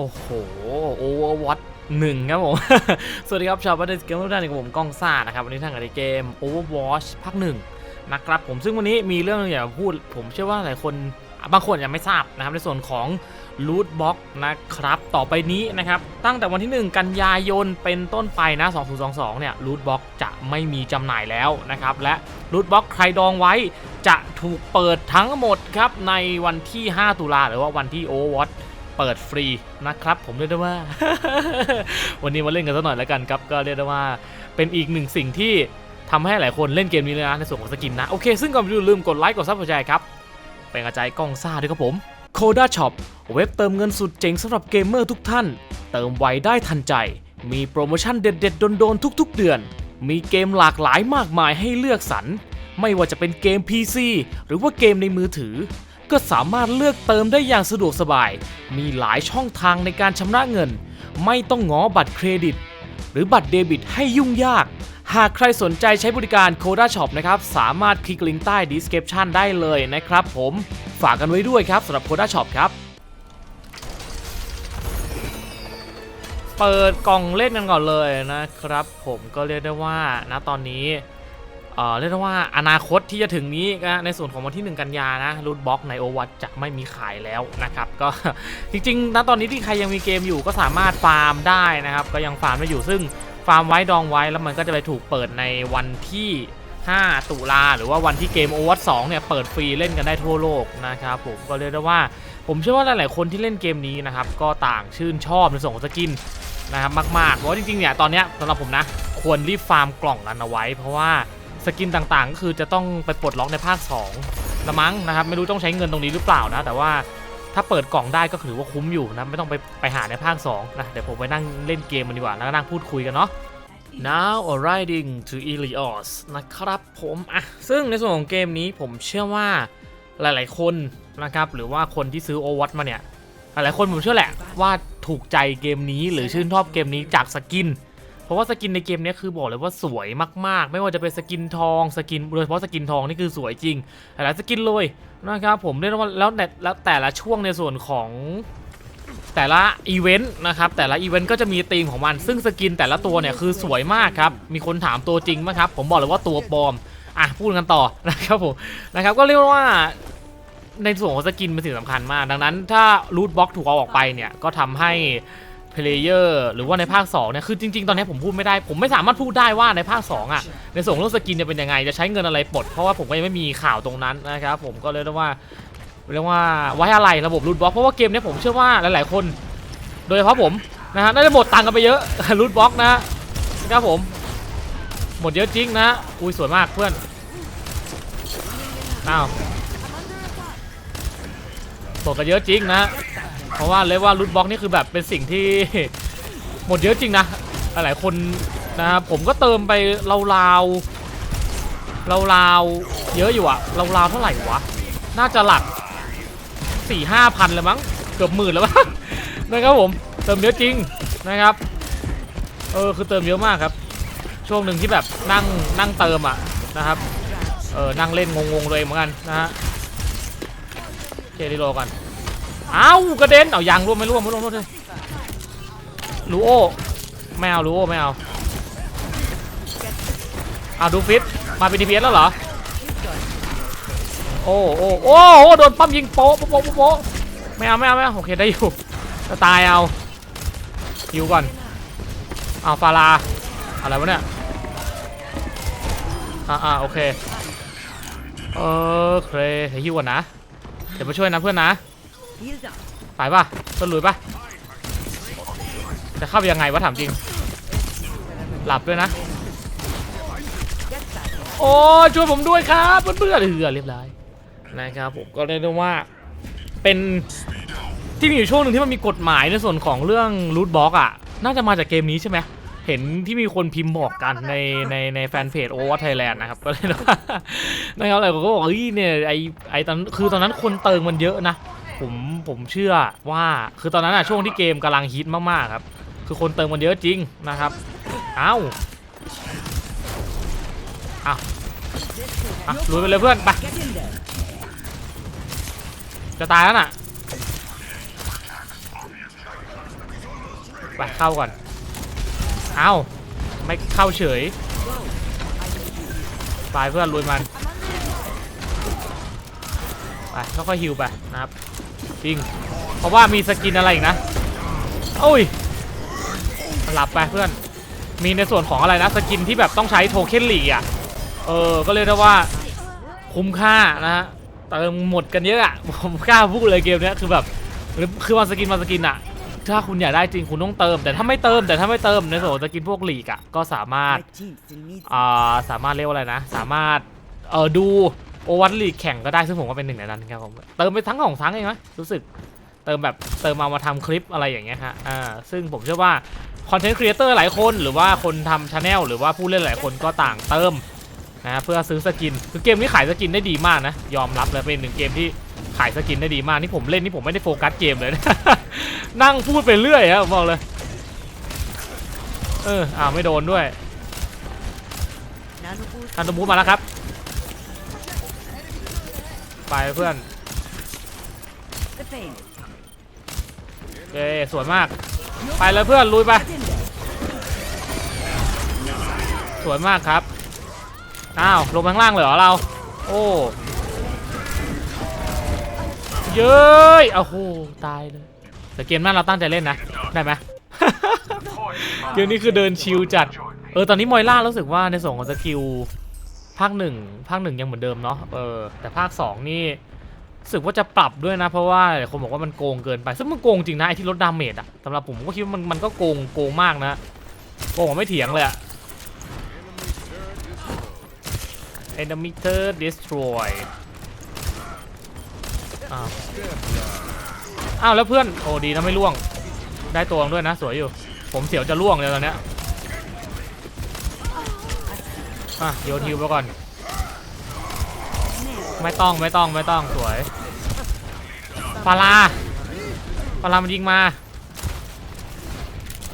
โอ้โหโอเวอร์วอตหนึ่งครับผม สวัสดีครับชาวบ้านเดสเกมทุกท่านกับผมก้องซ่านะครับ วันนี้ทางการเกม Overwatch ภาคหนึ่งนะครับผมซึ่งวันนี้มีเรื่องอยากพูด ผมเชื่อว่าหลายคนบางคนยังไม่ทราบนะครับ ในส่วนของ Loot Box นะครับ ต่อไปนี้นะครับ ตั้งแต่วันที่ 1 กันยายนเป็นต้นไปนะ 2022 เนี่ย Loot Box จะไม่มีจำหน่ายแล้วนะครับ และ Loot Box ใครดองไว้จะถูกเปิดทั้งหมดครับ ในวันที่ 5 ตุลาหรือว่าวันที่ Overwatch เปิดฟรีนะครับ ผมเรียกได้ว่า วันนี้มาเล่นกันสักหน่อยแล้วกันครับ ก็เรียกได้ว่าเป็นอีกหนึ่งสิ่งที่ทำให้หลายคนเล่นเกมนี้เลยนะในส่วนของสกินนะ โอเค ซึ่งก่อนไปดูลืมกดไลค์กดซับสไครต์ครับ เป็นกระจายกล้องซ่าด้วยครับผม Coda Shop เว็บเติมเงินสุดเจ๋งสำหรับเกมเมอร์ทุกท่าน เติมไวได้ทันใจ มีโปรโมชั่นเด็ดๆโดนๆทุก ๆ เดือน มีเกมหลากหลายมากมายให้เลือกสรรไม่ว่าจะเป็นเกม PC หรือว่าเกมในมือถือ ก็สามารถเลือกเติมได้อย่างสะดวกสบาย มีหลายช่องทางในการชำระเงิน ไม่ต้องง้อบัตรเครดิต หรือบัตรเดบิตให้ยุ่งยาก หากใครสนใจใช้บริการ Coda Shop นะครับ สามารถคลิกลิงก์ใต้ description ได้เลยนะครับผมฝากกันไว้ด้วยครับสำหรับ Coda Shop ครับเปิดกล่องเล่นกันก่อนเลยนะครับ ผมก็เรียกได้ว่านะตอนนี้ เอ่อเรียกได้ว่าอนาคตที่จะถึงนี้นะในส่วนของวันที่ 1 กันยานะรูทบ็อกในโอวัตจะไม่มีขายแล้วนะครับ ก็จริงๆนะตอนนี้ที่ใครยังมีเกมอยู่ก็สามารถฟาร์มได้นะครับ ก็ยังฟาร์มได้อยู่ซึ่งฟาร์มไว้ดองไว้แล้วมันก็จะไปถูกเปิดในวันที่ 5 ตุลาหรือว่าวันที่เกมโอวัต2เนี่ยเปิดฟรีเล่นกันได้ทั่วโลกนะครับผมก็เรียกได้ว่า ผมเชื่อว่าหลายๆคนที่เล่นเกมนี้นะครับก็ต่างชื่นชอบในส่วนของสกินนะครับมากๆเพราะจริงๆเนี่ยตอนนี้สำหรับผมนะควรรีบฟาร์มกล่องกันเอาไว้ เพราะว่า สกินต่างๆก็คือจะต้องไปปลดล็อกในภาค2ละมั้งนะครับไม่รู้ต้องใช้เงินตรงนี้หรือเปล่านะ แต่ว่าถ้าเปิดกล่องได้ก็ถือว่าคุ้มอยู่นะไม่ต้องไปไปหาในภาค2นะเดี๋ยวผมไปนั่งเล่นเกมมันดีกว่าแล้วก็นั่งพูดคุยกันเนาะ Now riding to Ilios นะครับผมอะซึ่งในส่วนของเกมนี้ผมเชื่อว่าหลายๆคนนะครับหรือว่าคนที่ซื้อ Overwatch มาเนี่ยหลายๆคนผมเชื่อแหละว่าถูกใจเกมนี้หรือชื่นชอบเกมนี้จากสกิน เพราะว่าสกินในเกมนี้คือบอกเลยว่าสวยมาก ๆ ไม่ว่าจะเป็นสกินทองสกินโดยเฉพาะสกินทองนี่คือสวยจริงหลายสกินเลยนะครับผมเรียกว่าแล้วแต่แล้วแต่ละช่วงในส่วนของแต่ละอีเวนต์นะครับแต่ละอีเวนต์ก็จะมีธีมของมัน ซึ่งสกินแต่ละตัวเนี่ยคือสวยมากครับ มีคนถามตัวจริงไหมครับ ผมบอกเลยว่าตัวปลอมอะพูดกันต่อนะครับผมนะครับก็เรียกว่าในส่วนของสกินเป็นสิ่งสำคัญมาก ดังนั้นถ้ารูทบล็อกถูกเอาออกไปเนี่ยก็ทำให้ เพลเยอร์หรือว่าในภาค2เนี่ยคือจริง ๆ ตอนนี้ผมพูดไม่ได้ ผมไม่สามารถพูดได้ว่าในภาค 2 อะ ในส่วนของเรื่องสกินจะเป็นยังไง จะใช้เงินอะไรปลด เพราะว่าผมก็ยังไม่มีข่าวตรงนั้นนะครับผมก็เลยเรียกว่าเรียกว่าไว้อะไรระบบรูทบล็อกเพราะว่าเกมเนี้ยผมเชื่อว่าหลายๆคน โดยเฉพาะผมนะฮะน่าจะหมดตังค์กันไปเยอะรูทบล็อกนะนะครับผม หมดเยอะจริงนะอุ้ยสวยมากเพื่อนอ้าวหมดกันเยอะจริงนะ เพราะว่าเลยว่ารูทบล็อกนี่คือแบบเป็นสิ่งที่ หมดเยอะจริงนะ หลายคนนะครับผมก็เติมไปราวๆราวๆเยอะอยู่อะราวๆเท่าไหร่วะ น่าจะหลักสี่ห้าพันเลยมั้งเกือบหมื่นแล้วมั้งนะครับผมเติมเยอะจริงนะครับเออคือเติมเยอะมากครับ ช่วงหนึ่งที่แบบนั่งนั่งเติมอะนะครับเออนั่งเล่นงงๆเลยเหมือนกันนะฮะเคดีโลกัน อ้าวกระเด็นเอายางร่วมไม่ร่วมไม่ร่วมร่วมเลยลูโอไม่เอาลูโอไม่เอาเอาดูฟิตมาเป็นดีพีเอสแล้วเหรอโอ้โอ้โอ้โอโดนปั๊มยิงโป๊ะโป๊ะโป๊ะไม่เอาไม่เอาไม่เอาโอเคได้อยู่จะตายเอาฮิวก่อนเอาฟาราอะไรวะเนี่ยอ่าอ่าโอเคเออเคให้ฮิวก่อนนะเดี๋ยวมาช่วยนะเพื่อนนะ ไปป่ะต้นลุยป่ะจะเข้ายังไงวะถามจริง หลับด้วยนะ โอ้ช่วยผมด้วยครับเพื่อนๆเหือเรียบร้อยนะครับผมก็เรียกได้ว่าเป็นที่มีอยู่ช่วงหนึ่งที่มันมีกฎหมายในส่วนของเรื่องรูทบล็อกอะ น่าจะมาจากเกมนี้ใช่ไหมเห็นที่มีคนพิมพ์บอกกันในในในแฟนเพจโอวัตไทยแลนด์นะครับก็เลยว่านะครับหลายคนก็บอกเฮ้ยเนี่ยไอไอตอนคือตอนนั้นคนเติมมันเยอะนะ ผมผมเชื่อว่าคือตอนนั้นอะช่วงที่เกมกำลังฮิตมากๆครับ คือคนเติมมันเยอะจริงนะครับเอ้าเอ้าอะลุยไปเลยเพื่อนไปจะตายแล้วน่ะไปเข้าก่อนเอ้าไม่เข้าเฉยไปเพื่อนลุยมันไปค่อยๆฮิวไปนะครับ จริง เพราะว่ามีสกินอะไรอีกนะโอ้ยหลับไปเพื่อน มีในส่วนของอะไรนะสกินที่แบบต้องใช้โทเค็นหลีอะ เออ ก็เรียกได้ว่าคุ้มค่านะฮะเติมหมดกันเยอะอะ ผมกล้าพูดเลยเกมเนี้ยคือแบบหรือคือวันสกินวันสกินอะ ถ้าคุณอยากได้จริงคุณต้องเติม แต่ถ้าไม่เติมแต่ถ้าไม่เติมในส่วนของสกินพวกหลีกอะก็สามารถอ่าสามารถเรียกว่าอะไรนะ สามารถเออดู โอวัตลีกแข่งก็ได้ซึ่งผมก็เป็นหนึ่งในนั้นครับผมเติมไปทั้งของทั้งเองนะรู้สึกเติมแบบเติมมามาทำคลิปอะไรอย่างเงี้ยฮะอ่าซึ่งผมเชื่อว่าคอนเทนต์ครีเอเตอร์หลายคนหรือว่าคนทำชาแนลหรือว่าผู้เล่นหลายคนก็ต่างเติมนะฮะเพื่อซื้อสกินคือเกมนี้ขายสกินได้ดีมากนะยอมรับเลยเป็นหนึ่งเกมที่ขายสกินได้ดีมากนี่ผมเล่นนี่ผมไม่ได้โฟกัสเกมเลยนะนั่งพูดไปเรื่อยครับผมบอกเลยเอออ้าวไม่โดนด้วย nano boost. ทันตมูฟมาแล้วครับ ไปเพื่อน The pain. โอเคสวยมาก ไปเลยเพื่อนลุยไป สวยมากครับ อ้าวลงข้างล่างเลยเหรอเรา โอ้เย้ยโอ้โหตายเลยแต่เกมนั้นเราตั้งใจเล่นนะ ได้ไหมเกมนี้คือเดินชิลจัด เออตอนนี้มอยล่ารู้สึกว่าในส่วนของสกิล ภาคหนึ่งภาคหนึ่งยังเหมือนเดิมเนาะเออแต่ภาคสองนี่รู้สึกว่าจะปรับด้วยนะ เพราะว่าหลายคนบอกว่ามันโกงเกินไป ซึ่งมันโกงจริงนะไอที่ลดดาเมจอะสำหรับผมก็คิดว่ามันมันก็โกงโกงมากนะโกงไม่เถียงเลยอะ Enemy turret destroy อ้าวอ้าวแล้วเพื่อนโอ้ดีนะไม่ล่วงได้ตัวด้วยนะ สวยอยู่ ผมเสียวจะล่วงเลยตอนเนี้ย อะโยนฮิวไปก่อน ไม่ต้องไม่ต้องไม่ต้องสวยปาลาปาลามันยิงมา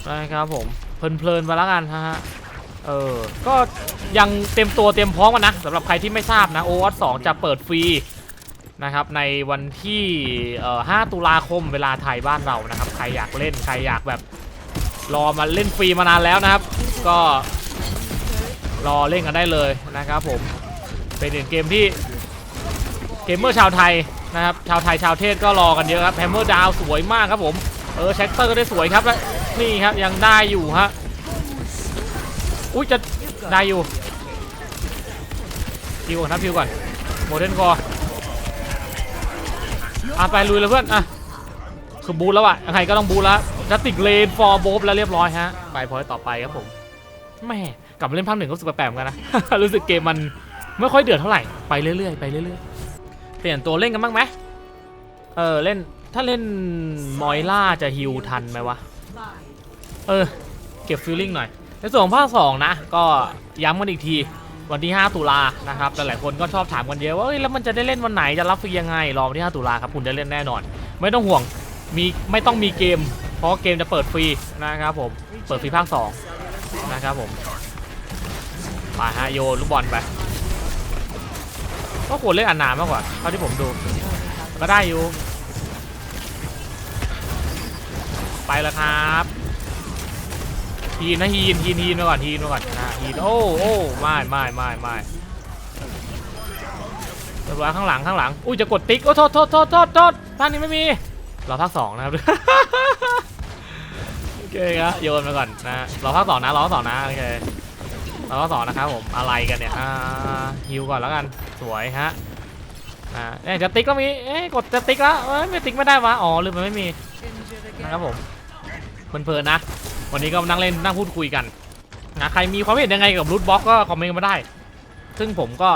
ได้ครับผมเพลินๆไปแล้วกันฮะเออ ก็ยังเต็มตัวเต็มพร้อมกันนะสำหรับใครที่ไม่ทราบนะโอวัตสองจะเปิดฟรีนะครับในวันที่เอ่อ5ตุลาคมเวลาไทยบ้านเรานะครับ ใครอยากเล่นใครอยากแบบรอมาเล่นฟรีมานานแล้วนะครับ ก็ รอเล่นกันได้เลยนะครับผมเป็นเกมที่เกมเมอร์ชาวไทยนะครับชาวไทยชาวเทศก็รอกันเยอะครับแฮมเมอร์ดาวสวยมากครับผมเออแช็คเตอร์ก็ได้สวยครับและนี่ครับยังได้อยู่ฮะอุ้ยจะได้อยู่พิวก่อนครับพิวก่อนโมเดนคออะไปลุยเลยเพื่อนอะคือบูทแล้วอะยังไงก็ต้องบูทแล้วจะติดเลนฟอร์โบฟแล้วเรียบร้อยฮะไปพอยต่อไปครับผมแม่ กลับมาเล่นภาคหนึ่งก็รู้สึกแปลกๆเหมือนกันนะ รู้สึกเกมมันไม่ค่อยเดือดเท่าไหร่ไปเรื่อยๆไปเรื่อยๆเปลี่ยนตัวเล่นกันบ้างไหมเออเล่นถ้าเล่นมอยล่าจะฮิวทันไหมวะเออเก็บฟิลลิ่งหน่อยในส่วนของภาค2นะก็ย้ำกันอีกทีวันที่ 5 ตุลานะครับหลายๆคนก็ชอบถามกันเยอะว่าเอ้ยแล้วมันจะได้เล่นวันไหนจะรับฟรียังไงรอวันที่ 5 ตุลาครับคุณได้เล่นแน่นอน ไม่ต้องห่วงมีไม่ต้องมีเกม เพราะเกมจะเปิดฟรีนะครับผมเปิดฟรีภาค2นะครับผม ไปฮะโยลูกบอลไปก็ควรเล่นอันนามากกว่าเท่าที่ผมดู ก็ได้อยู่ ไปแล้วครับฮีนนะฮีนฮีนฮีนมาก่อนฮีนมาก่อนนะฮีนโอ้โอ้ไม่ไม่ไม่ไม่เรียบร้อยข้างหลังข้างหลังอุ้ยจะกดติ๊กโอ้โทษโทษโทษโทษโทษภาคนี้ไม่มีรอภาคสองนะครับโอเคครับโยนมาก่อนนะรอภาคสองนะรอภาคสองนะโอเค รอสองนะครับผมอะไรกันเนี่ยอ่าฮิวก่อนแล้วกันสวยฮะอ่าเนี่ยจะติ๊กก็มีเอ๊ะกดจะติ๊กแล้วเอ้ยไม่ติ๊กไม่ได้วะอ๋อลืมมันไม่มีนะครับผมเพลินๆนะวันนี้ก็นั่งเล่นนั่งพูดคุยกันนะใครมีความเห็นยังไงกับรูทบล็อกก็คอมเมนต์กันมาได้ ซึ่งผมก็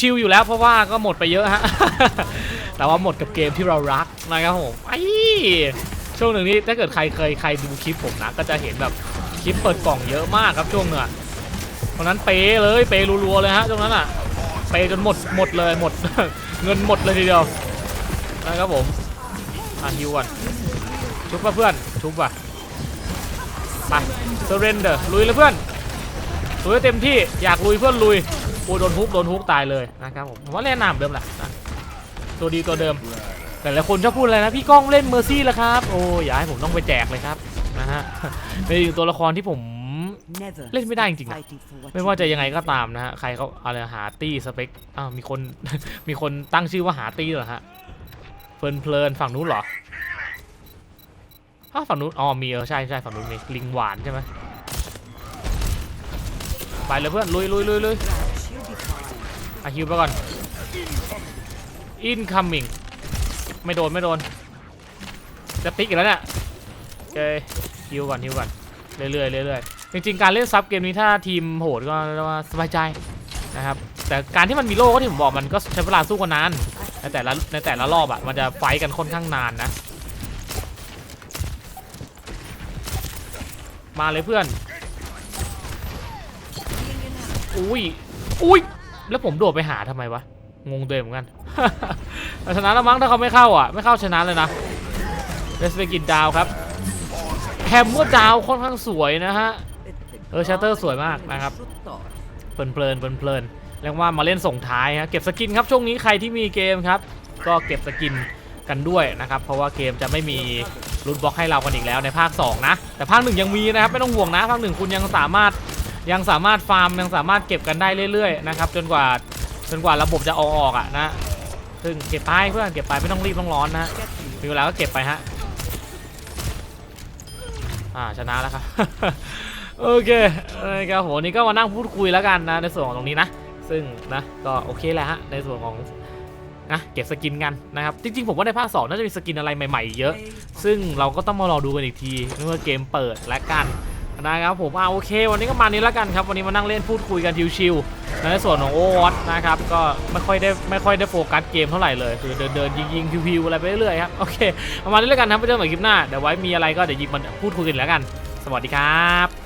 ชิวๆอยู่แล้วเพราะว่าก็หมดไปเยอะฮะ แต่ว่าหมดกับเกมที่เรารักนะครับผมไอ้ช่วงหนึ่งนี้ถ้าเกิดใครเคยใครดูคลิปผมนะก็จะเห็นแบบคลิปเปิดกล่องเยอะมากครับช่วงเนี้ย ตอนนั้นเปเลยเปรัวๆเลยฮะช่วงนั้นอะเปจนหมดหมดเลยหมด เงินหมดเลยทีเดียวนะครับผมอะฮิวก่อนชุบป่ะเพื่อนชุบป่ะไปเซเรนเดอร์ลุยเลยเพื่อนลุยเต็มที่อยากลุยเพื่อนลุยโอ้โดนฮุกโดนฮุกตายเลยนะครับผมผมว่าเล่นน้ำเดิมแหละนะตัวดีตัวเดิม แต่หลายคนชอบพูดอะไรนะพี่ก้องเล่นเมอร์ซี่แล้วครับ โอ้ยอย่าให้ผมต้องไปแจกเลยครับนะฮะเป็นอีกตัวละครที่ผม เล่นไม่ได้จริงๆ stop อะ fighting for what ไม่ you ว่าจะยังไง believe ก็ in. ตามนะฮะ ใครเขาอะไรหาตี้สเปค อ้าว มีคน มีคนตั้งชื่อว่าหาตี้เหรอฮะ เพลินเพลินฝั่งนู้นเหรออ้าวฝั่งนู้น อ๋อ มีเออ ใช่ใช่ฝั่งนู้นมีลิงหวานใช่ไหมไปเลยเพื่อน ลุยลุยลุยลุย She'll be fine. อาคิวไปก่อน incoming ไม่โดน ไม่โดน จะติ๊กอีกแล้วเนี่ยโอเคฮิวก่อนฮิวก่อนเรื่อยๆเรื่อยๆ จริงๆ การเล่นซับเกมนี้ถ้าทีมโหดก็เรียกว่าสบายใจนะครับ แต่การที่มันมีโล่ก็ที่ผมบอกมันก็ใช้เวลาสู้กันนานในแต่ละในแต่ละรอบอะมันจะไฟกันค่อนข้างนานนะ มาเลยเพื่อน อุ้ย อุ้ย แล้วผมโดดไปหาทำไมวะ งงตัวเองเหมือนกันชนะแล้วมั้งถ้าเขาไม่เข้าอะ ไม่เข้าชนะเลยนะเดสเปกินดาวครับแฮมเมอร์ดาวค่อนข้างสวยนะฮะ เออ Shatter สวยมากนะครับเพลินเพลินเพลินเพลินเรียกว่ามาเล่นส่งท้ายฮะเก็บสกินครับช่วงนี้ใครที่มีเกมครับ ก็เก็บสกินกันด้วยนะครับ เพราะว่าเกมจะไม่มีรูทบล็อกให้เรากันอีกแล้วในภาค 2 นะ แต่ภาคหนึ่งยังมีนะครับ ไม่ต้องห่วงนะ ภาคหนึ่งคุณยังสามารถยังสามารถฟาร์มยังสามารถเก็บกันได้เรื่อยๆนะครับจนกว่าจนกว่าระบบจะเอาออกอะนะซึ่งเก็บไปเพื่อนเก็บไปไม่ต้องรีบต้องร้อนนะมีเวลาก็เก็บไปฮะอ่าชนะแล้วครับ โอเคนะครับผมวันนี้ก็มานั่งพูดคุยแล้วกันนะในส่วนของตรงนี้นะ ซึ่งนะก็โอเคแหละฮะในส่วนของนะเก็บสกินกันนะครับจริงๆผมว่าในภาค2น่าจะมีสกินอะไรใหม่ๆ เยอะ ซึ่งเราก็ต้องมารอดูกันอีกทีเมื่อเกมเปิดและกันนะครับผมอ่าโอเค วันนี้ก็มานี้แล้วกันครับวันนี้มานั่งเล่นพูดคุยกันชิวๆในส่วนของโอวอตนะครับก็ไม่ค่อยได้ไม่ค่อยได้โฟกัสเกมเท่าไหร่เลยคือเดินเดินยิงยิงพิวๆอะไรไปเรื่อยๆครับโอเคประมาณนี้แล้วกันครับไปเจอกันใหม่คลิปหน้าเดี๋ยวไว้มีอะไรก็เดี๋ยวหยิบมาพูดคุยกันแล้วกัน สวัสดีครับ